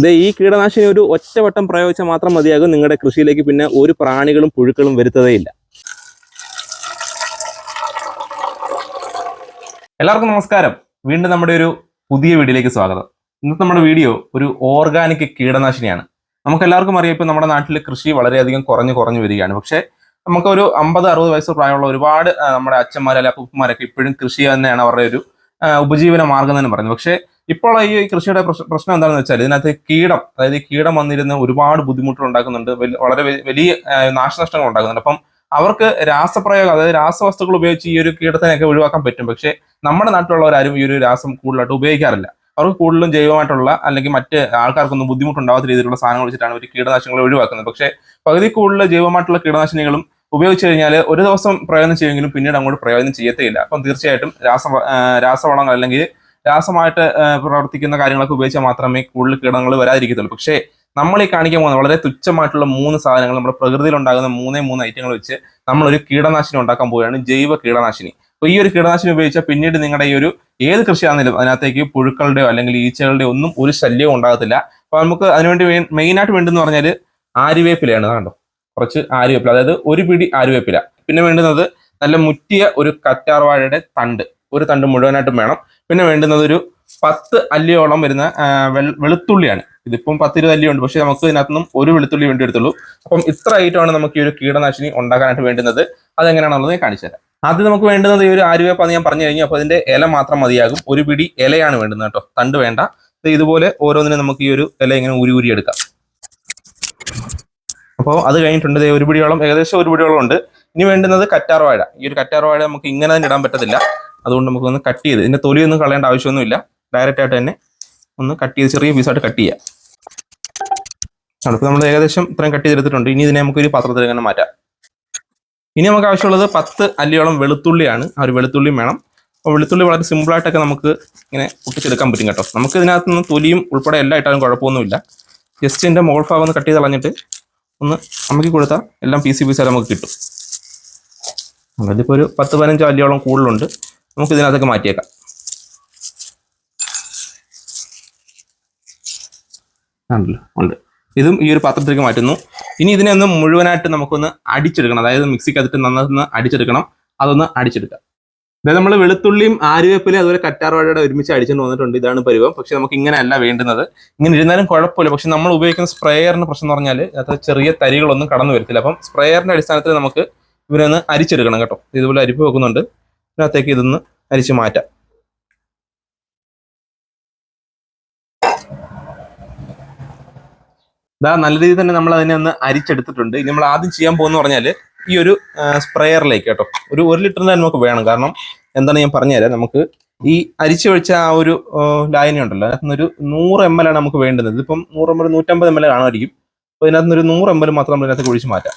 ഇത് ഈ കീടനാശിനി ഒരു ഒറ്റവട്ടം പ്രയോഗിച്ചാൽ മാത്രം മതിയാകും നിങ്ങളുടെ കൃഷിയിലേക്ക് പിന്നെ ഒരു പ്രാണികളും പുഴുക്കളും വരുത്തതേയില്ല എല്ലാവർക്കും നമസ്കാരം. വീണ്ടും നമ്മുടെ ഒരു പുതിയ വീഡിയോയിലേക്ക് സ്വാഗതം. ഇന്നത്തെ നമ്മുടെ വീഡിയോ ഒരു ഓർഗാനിക് കീടനാശിനിയാണ്. നമുക്ക് എല്ലാവർക്കും അറിയാം ഇപ്പം നമ്മുടെ നാട്ടിൽ കൃഷി വളരെയധികം കുറഞ്ഞു കുറഞ്ഞു വരികയാണ്. പക്ഷേ നമുക്കൊരു അമ്പത് അറുപത് വയസ്സ് പ്രായമുള്ള ഒരുപാട് നമ്മുടെ അച്ഛന്മാർ അല്ലെങ്കിൽ അപ്പൂപ്പന്മാരൊക്കെ ഇപ്പോഴും കൃഷി തന്നെയാണ് അവരുടെ ഒരു ഉപജീവന മാർഗം എന്ന് പറയുന്നത്. പക്ഷേ ഇപ്പോൾ ഈ കൃഷിയുടെ പ്രശ്ന- എന്താണെന്ന് വെച്ചാൽ ഇതിനകത്ത് കീടം അതായത് കീടം വന്നിരുന്ന ഒരുപാട് ബുദ്ധിമുട്ടുകൾ ഉണ്ടാക്കുന്നുണ്ട് വളരെ വലിയ നാശനഷ്ടങ്ങൾ ഉണ്ടാക്കുന്നുണ്ട്. അപ്പം അവർക്ക് രാസപ്രയോഗം അതായത് രാസവസ്തുക്കൾ ഉപയോഗിച്ച് ഈ ഒരു കീടത്തിനെയൊക്കെ ഒഴിവാക്കാൻ പറ്റും. പക്ഷേ നമ്മുടെ നാട്ടിലുള്ളവരാരും ഈ ഒരു രാസം കൂടുതലായിട്ട് ഉപയോഗിക്കാറില്ല. അവർക്ക് കൂടുതലും ജൈവമായിട്ടുള്ള അല്ലെങ്കിൽ മറ്റ് ആൾക്കാർക്കൊന്നും ബുദ്ധിമുട്ടുണ്ടാവാത്ത രീതിയിലുള്ള സാധനങ്ങൾ വെച്ചിട്ടാണ് ഒരു കീടനാശിനികൾ ഒഴിവാക്കുന്നത്. പക്ഷേ പകുതി കൂടുതൽ ജൈവമായിട്ടുള്ള കീടനാശിനികളും ഉപയോഗിച്ച് കഴിഞ്ഞാൽ ഒരു ദിവസം പ്രയോജനം ചെയ്യുമെങ്കിലും പിന്നീട് അങ്ങോട്ട് പ്രയോജനം ചെയ്യത്തേയില്ല. അപ്പം തീർച്ചയായിട്ടും രാസ രാസവളങ്ങൾ അല്ലെങ്കിൽ രാസമായിട്ട് പ്രവർത്തിക്കുന്ന കാര്യങ്ങളൊക്കെ ഉപയോഗിച്ചാൽ മാത്രമേ കൂടുതൽ കീടങ്ങൾ വരാതിരിക്കത്തുള്ളൂ. പക്ഷേ നമ്മൾ ഈ കാണിക്കാൻ പോകുന്ന വളരെ തുച്ഛമായിട്ടുള്ള മൂന്ന് സാധനങ്ങൾ നമ്മുടെ പ്രകൃതിയിൽ ഉണ്ടാകുന്ന മൂന്നേ മൂന്ന് ഐറ്റങ്ങൾ വെച്ച് നമ്മളൊരു കീടനാശിനി ഉണ്ടാക്കാൻ പോവുകയാണ് ജൈവ കീടനാശിനി. അപ്പോൾ ഈ ഒരു കീടനാശിനി ഉപയോഗിച്ചാൽ പിന്നീട് നിങ്ങളുടെ ഈ ഒരു ഏത് കൃഷിയാണെങ്കിലും അതിനകത്തേക്ക് പുഴുക്കളുടെയോ അല്ലെങ്കിൽ ഈച്ചകളുടെയോ ഒന്നും ഒരു ശല്യവും ഉണ്ടാകത്തില്ല. അപ്പോൾ നമുക്ക് അതിനുവേണ്ടി മെയിനായിട്ട് വേണ്ടെന്ന് പറഞ്ഞാൽ ആരിവേപ്പിലയാണ് കണ്ടോ? കുറച്ച് ആരിവേപ്പില അതായത് ഒരു പിടി ആരിവേപ്പില പിന്നെ വേണ്ടുന്നത് നല്ല മുറ്റിയ ഒരു കറ്റാർവാഴയുടെ തണ്ട്. ഒരു തണ്ട് മുഴുവനായിട്ടും വേണം. പിന്നെ വേണ്ടുന്നത് ഒരു പത്ത് അല്ലിയോളം വരുന്ന വെളുത്തുള്ളിയാണ്. ഇതിപ്പം പത്തിരുപത് അല്ലിയുണ്ട് പക്ഷേ നമുക്ക് ഇതിനകത്തുനിന്നും ഒരു വെളുത്തുള്ളി വേണ്ടി എടുത്തുള്ളൂ അപ്പം ഇത്ര ഐറ്റമാണ് നമുക്ക് ഈ ഒരു കീടനാശിനി ഉണ്ടാക്കാനായിട്ട് വേണ്ടുന്നത്. അതെങ്ങനെയാണെന്നുള്ളത് ഞാൻ കാണിച്ചു തരാം. ആദ്യം നമുക്ക് വേണ്ടുന്നത് ഈ ഒരു ആര്യവേപ്പാന്ന് ഞാൻ പറഞ്ഞു കഴിഞ്ഞു. അപ്പോൾ അതിന്റെ ഇല മാത്രം മതിയാകും. ഒരു പിടി ഇലയാണ് വേണ്ടുന്നത് കേട്ടോ. തണ്ട് വേണ്ട. ഇതുപോലെ ഓരോന്നിനും നമുക്ക് ഈ ഒരു ഇല ഇങ്ങനെ ഊരി ഊരി എടുക്കാം. അപ്പോൾ അത് കഴിഞ്ഞിട്ടുണ്ട്. ഒരു പിടിയോളം ഏകദേശം ഒരു പിടിയോളം ഉണ്ട്. ഇനി വേണ്ടുന്നത് കറ്റാർവാഴ. ഈ ഒരു കറ്റാർവാഴ നമുക്ക് ഇങ്ങനെ തന്നെ ഇടാൻ പറ്റത്തില്ല. അതുകൊണ്ട് നമുക്കൊന്ന് കട്ട് ചെയ്ത് ഇതിന്റെ തൊലിയൊന്നും കളയേണ്ട ആവശ്യമൊന്നുമില്ല. ഡയറക്റ്റ് ആയിട്ട് തന്നെ ഒന്ന് കട്ട് ചെയ്ത് ചെറിയ പീസായിട്ട് കട്ട് ചെയ്യാം. അപ്പോൾ നമ്മൾ ഏകദേശം ഇത്രയും കട്ട് ചെയ്തെടുത്തിട്ടുണ്ട്. ഇനി ഇതിനെ നമുക്കൊരു പാത്രത്തിൽ ഇങ്ങനെ മാറ്റാം. ഇനി നമുക്ക് ആവശ്യമുള്ളത് പത്ത് അല്ലിയോളം വെളുത്തുള്ളിയാണ്. ആ ഒരു വെളുത്തുള്ളിയും വേണം. അപ്പോൾ വെളുത്തുള്ളി വളരെ സിമ്പിളായിട്ടൊക്കെ നമുക്ക് ഇങ്ങനെ പൊട്ടിച്ചെടുക്കാൻ പറ്റും കേട്ടോ. നമുക്ക് ഇതിനകത്ത് നിന്ന് തൊലിയും ഉൾപ്പെടെ എല്ലാം ഇട്ടാലും കുഴപ്പമൊന്നുമില്ല. ജസ്റ്റ് ഇതിന്റെ മുകൾ ഭാഗം ഒന്ന് കട്ട് ചെയ്ത് കളഞ്ഞിട്ട് ഒന്ന് അമ്മക്കി കൊടുത്താൽ എല്ലാം പീസ് പീസായിട്ട് നമുക്ക് കിട്ടും. അതിപ്പോൾ ഒരു പത്ത് പതിനഞ്ചോ അല്ലിയോളം കൂടുതലുണ്ട്. നമുക്ക് ഇതിനകത്തൊക്കെ മാറ്റിയേക്കാം. ആണല്ലോ ഉണ്ട്. ഇതും ഈ ഒരു പാത്രത്തിലേക്ക് മാറ്റുന്നു. ഇനി ഇതിനെ ഒന്ന് മുഴുവനായിട്ട് നമുക്കൊന്ന് അടിച്ചെടുക്കണം. അതായത് മിക്സിക്കകത്തിട്ട് നന്നായി അടിച്ചെടുക്കണം. അതൊന്ന് അടിച്ചെടുക്കാം. അതായത് നമ്മൾ വെളുത്തുള്ളിയും ആരുവേപ്പിലും അതുപോലെ കറ്റാർവാഴയുടെ ഒരുമിച്ച് അടിച്ചുകൊണ്ട് വന്നിട്ടുണ്ട്. ഇതാണ് പരിവം. പക്ഷെ നമുക്ക് ഇങ്ങനെയല്ല വേണ്ടുന്നത്. ഇങ്ങനെ ഇരുന്നാലും കുഴപ്പമില്ല. പക്ഷെ നമ്മൾ ഉപയോഗിക്കുന്ന സ്പ്രേയറിന് പ്രശ്നം എന്ന് പറഞ്ഞാൽ അത് ചെറിയ തരികളൊന്നും കടന്നു വരത്തില്ല. അപ്പം സ്പ്രേയറിന്റെ അടിസ്ഥാനത്തിൽ നമുക്ക് ഇവരൊന്ന് അരിച്ചെടുക്കണം കേട്ടോ. ഇതുപോലെ അരിപ്പ് വെക്കുന്നുണ്ട്. ഇതിനകത്തേക്ക് ഇതൊന്ന് അരിച്ച് മാറ്റാം. ഇതാ നല്ല രീതിയിൽ തന്നെ നമ്മൾ അതിനെ ഒന്ന് അരിച്ചെടുത്തിട്ടുണ്ട്. ഇനി നമ്മൾ ആദ്യം ചെയ്യാൻ പോകുന്ന പറഞ്ഞാൽ ഈ ഒരു സ്പ്രേയറിലേക്ക് കേട്ടോ. ഒരു ഒരു ലിറ്ററിന് നമുക്ക് വേണം. കാരണം എന്താണ് ഞാൻ പറഞ്ഞുതരാം. നമുക്ക് ഈ അരിച്ചു വെച്ച ആ ഒരു ലായന ഉണ്ടല്ലോ അതിനകത്ത് ഒരു നൂറ് എം എൽ ആണ് നമുക്ക് വേണ്ടുന്നത്. ഇതിപ്പം നൂറ് എം എൽ നൂറ്റമ്പത് എം എൽ കാണുമായിരിക്കും അപ്പോൾ ഇതിനകത്ത് ഒരു നൂറ് എം എൽ മാത്രം നമ്മൾ ഇതിനകത്ത് ഒഴിച്ച് മാറ്റാം.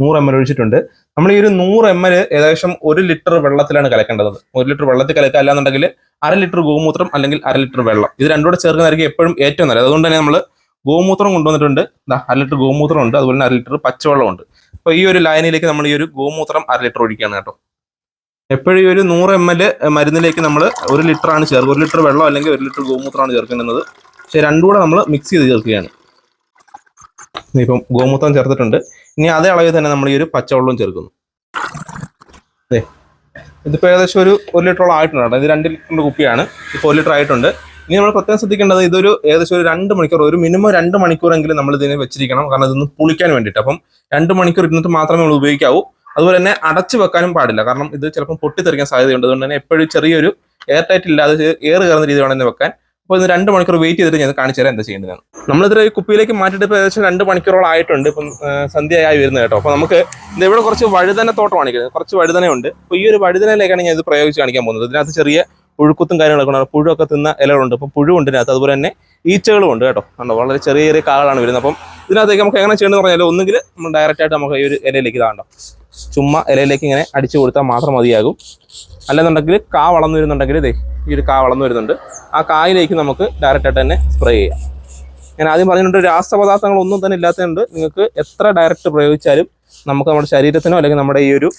നൂറ് എം എൽ ഒഴിച്ചിട്ടുണ്ട്. നമ്മൾ ഈ ഒരു നൂറ് എം എൽ ഏകദേശം ഒരു ലിറ്റർ വെള്ളത്തിലാണ് കലക്കേണ്ടത്. ഒരു ലിറ്റർ വെള്ളത്തിൽ കലക്കുക അല്ലാന്നുണ്ടെങ്കിൽ അര ലിറ്റർ ഗോമൂത്രം അല്ലെങ്കിൽ അര ലിറ്റർ വെള്ളം. ഇത് രണ്ടുകൂടെ ചേർക്കുന്നതായിരിക്കും എപ്പോഴും ഏറ്റവും നല്ലത്. അതുകൊണ്ട് തന്നെ നമ്മൾ ഗോമൂത്രം കൊണ്ടുവന്നിട്ടുണ്ട്. അര ലിറ്റർ ഗോമൂത്രം ഉണ്ട്. അതുപോലെ തന്നെ അര ലിറ്റർ പച്ചവെള്ളം ഉണ്ട് അപ്പോൾ ഈ ഒരു ലൈനിലേക്ക് നമ്മൾ ഈ ഒരു ഗോമൂത്രം അര ലിറ്റർ ഒഴിക്കുകയാണ് കേട്ടോ. എപ്പോഴും ഈ ഒരു നൂറ് എം എൽ മരുന്നിലേക്ക് നമ്മൾ ഒരു ലിറ്റർ ആണ് ചേർക്കുക. ഒരു ലിറ്റർ വെള്ളം അല്ലെങ്കിൽ ഒരു ലിറ്റർ ഗോമൂത്രമാണ് ചേർക്കുന്നത്. പക്ഷേ രണ്ടും കൂടെ നമ്മൾ മിക്സ് ചെയ്ത് ചേർക്കുകയാണ്. ഇപ്പം ഗോമൂത്രം ചേർത്തിട്ടുണ്ട്. ഇനി അതേ അളവിൽ തന്നെ നമ്മൾ ഈ ഒരു പച്ചവെള്ളവും ചേർക്കുന്നു. അതെ ഇതിപ്പോൾ ഏകദേശം ഒരു ഒരു ലിറ്ററോളം ആയിട്ടുണ്ട്. ഇത് രണ്ട് ലിറ്ററിന്റെ കുപ്പിയാണ്. ഇപ്പോൾ ഒരു ലിറ്റർ ആയിട്ടുണ്ട്. ഇനി നമ്മൾ പ്രത്യേകം ശ്രദ്ധിക്കേണ്ടത് ഇതൊരു ഏകദേശം ഒരു രണ്ട് മണിക്കൂർ ഒരു മിനിമം രണ്ട് മണിക്കൂറെങ്കിലും നമ്മൾ ഇതിനെ വെച്ചിരിക്കണം. കാരണം ഇതൊന്ന് പുളിക്കാൻ വേണ്ടിയിട്ട്. അപ്പം രണ്ട് മണിക്കൂർ ഇരുന്നിട്ട് മാത്രമേ നമ്മൾ ഉപയോഗിക്കാവൂ. അതുപോലെ തന്നെ അടച്ചു വെക്കാനും പാടില്ല. കാരണം ഇത് ചിലപ്പോൾ പൊട്ടിത്തെറിക്കാൻ സാധ്യതയുണ്ട്. അതുകൊണ്ട് തന്നെ എപ്പോഴും ചെറിയൊരു എയർ ടൈറ്റ് ഇല്ലാതെ എയർ കയറുന്ന രീതി വേണം വെക്കാൻ. അപ്പോൾ ഇത് രണ്ട് മണിക്കൂർ വെയിറ്റ് ചെയ്തിട്ട് ഞാൻ കാണിച്ചു തരാം എന്താ ചെയ്യേണ്ടതാണ് നമ്മളിത്ര ഈ കുപ്പിയിലേക്ക് മാറ്റിയിട്ട് ഏകദേശം രണ്ട് മണിക്കൂറോളം ആയിട്ടുണ്ട് ഇപ്പം സന്ധ്യയായി വരുന്നത് കേട്ടോ. അപ്പോൾ നമുക്ക് ഇത് ഇവിടെ കുറച്ച് വഴുതന തോട്ടമാണ് കുറച്ച് വഴുതനയുണ്ട്. അപ്പോൾ ഈ ഒരു വഴുതനയിലേക്കാണ് ഞാൻ ഇത് പ്രയോഗിച്ച് കാണിക്കാൻ പോകുന്നത്. ഇതിനകത്ത് ചെറിയ പുഴുക്കുത്തും കാര്യങ്ങളൊക്കെ ഉണ്ട്. പുഴുവൊക്കെ തിന്ന ഇലകളുണ്ട്. അപ്പോൾ പുഴുവുണ്ട് ഇതിനകത്ത്. അതുപോലെ തന്നെ ഈച്ചകളും ഉണ്ട് കേട്ടോ. കണ്ടോ? വളരെ ചെറിയ ചെറിയ കാകളാണ് വരുന്നത്. അപ്പം ഇതിനകത്തേക്ക് നമുക്ക് എങ്ങനെ ചെയ്യണമെന്ന് പറഞ്ഞാൽ ഒന്നുകിൽ നമ്മൾ ഡയറക്റ്റ് ആയിട്ട് നമുക്ക് ഈ ഒരു ഇലയിലേക്ക് ഇതാണ്ടോ ചുമ്മാ ഇലയിലേക്ക് ഇങ്ങനെ അടിച്ചു കൊടുത്താൽ മാത്രം മതിയാകും. അല്ലെന്നുണ്ടെങ്കിൽ കാ വളർന്നു വരുന്നുണ്ടെങ്കിൽ ഇതേ ഈ ഒരു കാ വളർന്നു വരുന്നുണ്ട്. ആ കായിലേക്ക് നമുക്ക് ഡയറക്റ്റായിട്ട് തന്നെ സ്പ്രേ ചെയ്യാം. ഞാൻ ആദ്യം പറഞ്ഞിട്ടുണ്ട് രാസപദാർത്ഥങ്ങൾ ഒന്നും തന്നെ ഇല്ലാത്തതുകൊണ്ട് നിങ്ങൾക്ക് എത്ര ഡയറക്റ്റ് പ്രയോഗിച്ചാലും നമുക്ക് നമ്മുടെ ശരീരത്തിനോ അല്ലെങ്കിൽ നമ്മുടെ ഈ ഒരു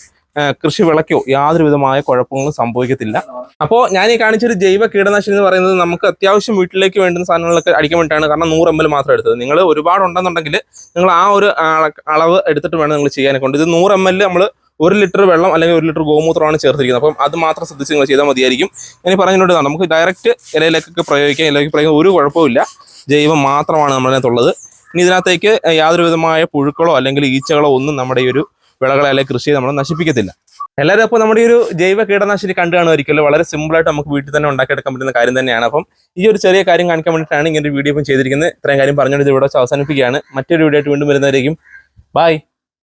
കൃഷി വിളക്കോ യാതൊരു വിധമായ കുഴപ്പങ്ങളും സംഭവിക്കത്തില്ല. അപ്പോൾ ഞാൻ ഈ കാണിച്ചൊരു ജൈവ കീടനാശിനി എന്ന് പറയുന്നത് നമുക്ക് അത്യാവശ്യം വീട്ടിലേക്ക് വേണ്ടുന്ന സാധനങ്ങളൊക്കെ അടിക്കാൻ വേണ്ടിയിട്ടാണ്. കാരണം നൂറ് എം എൽ മാത്രം എടുത്തത്. നിങ്ങൾ ഒരുപാട് ഉണ്ടെന്നുണ്ടെങ്കിൽ നിങ്ങൾ ആ ഒരു അളവ് എടുത്തിട്ട് വേണം നിങ്ങൾ ചെയ്യാനെ കൊണ്ട്. ഇത് നൂറ് എം എൽ നമ്മൾ ഒരു ലിറ്റർ വെള്ളം അല്ലെങ്കിൽ ഒരു ലിറ്റർ ഗോമൂത്രമാണ് ചേർത്തിരിക്കുന്നത്. അപ്പം അത് മാത്രം ശ്രദ്ധിച്ച് നിങ്ങൾ ചെയ്താൽ മതിയായിരിക്കും. ഇനി പറഞ്ഞിട്ടുണ്ട് നമുക്ക് ഡയറക്റ്റ് ഇലയിലേക്കൊക്കെ പ്രയോഗിക്കാം. ഇലയിലേക്ക് പ്രയോഗിക്കാൻ ഒരു കുഴപ്പമില്ല ജൈവം മാത്രമാണ് നമ്മളതിനകത്തുള്ളത്. ഇനി ഇതിനകത്തേക്ക് യാതൊരു വിധമായ പുഴുക്കളോ അല്ലെങ്കിൽ ഈച്ചകളോ ഒന്നും നമ്മുടെ ഈ ഒരു വിളകളെ അല്ലെങ്കിൽ കൃഷിയെ നമ്മൾ നശിപ്പിക്കത്തില്ല. എല്ലാവരും അപ്പോൾ നമ്മുടെ ഈ ഒരു ജൈവ കീടനാശിനി കണ്ടു കാണുമായിരിക്കുമല്ലോ വളരെ സിമ്പിളായിട്ട് നമുക്ക് വീട്ടിൽ തന്നെ ഉണ്ടാക്കിയെടുക്കാൻ പറ്റുന്ന കാര്യം തന്നെയാണ്. അപ്പം ഈ ഒരു ചെറിയ കാര്യം കാണിക്കാൻ വേണ്ടിയിട്ടാണ് ഇങ്ങനെ ഒരു വീഡിയോ ഇപ്പം ചെയ്തിരിക്കുന്നത്. ഇത്രയും കാര്യം പറഞ്ഞുകൊണ്ട് ഇവിടെ അവസാനിപ്പിക്കുകയാണ്. മറ്റൊരു വീഡിയോ ആയിട്ട് വീണ്ടും വരുന്നതായിരിക്കും ബൈ